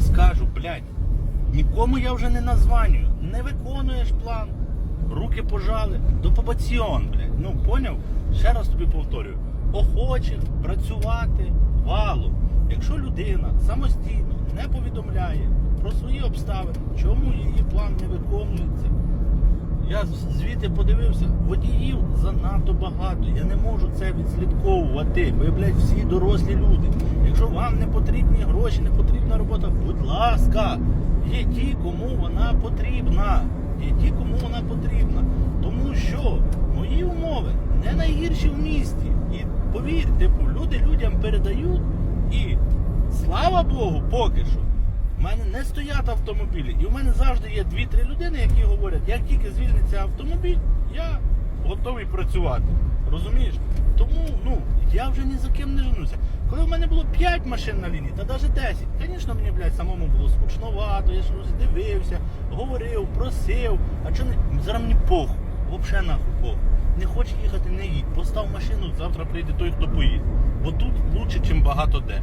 раз кажу, блядь, нікому я вже не названюю. Не виконуєш план. Руки пожали. До побаціон, блядь. Ну, поняв? Ще раз тобі повторюю. Охочих працювати валу. Якщо людина самостійно не повідомляє про свої обставини, чому її план не виконується, я звідти подивився, водіїв занадто багато. Я не можу це відслідковувати. Ви, блядь, всі дорослі люди. Якщо вам не потрібні гроші, не потрібна робота, будь є ті, кому вона потрібна. Є ті, кому вона потрібна. Тому що мої умови не найгірші в місті. І повір, типу, люди людям передають. І слава Богу, поки що. У мене не стоять автомобілі. І в мене завжди є 2-3 людини, які говорять, як тільки звільниться автомобіль, я готовий працювати. Розумієш? Тому ну, я вже ні за ким не женуся. Коли в мене було 5 машин на лінії, та навіть 10, звісно, мені, блядь, самому було скучновато, я щось дивився, говорив, просив. А чого не. Зараз мені похуй. Взагалі нахуй похуй. Не хочеш їхати, не їдь. Постав машину, завтра прийде той, хто поїде. Бо тут лучше, ніж багато де.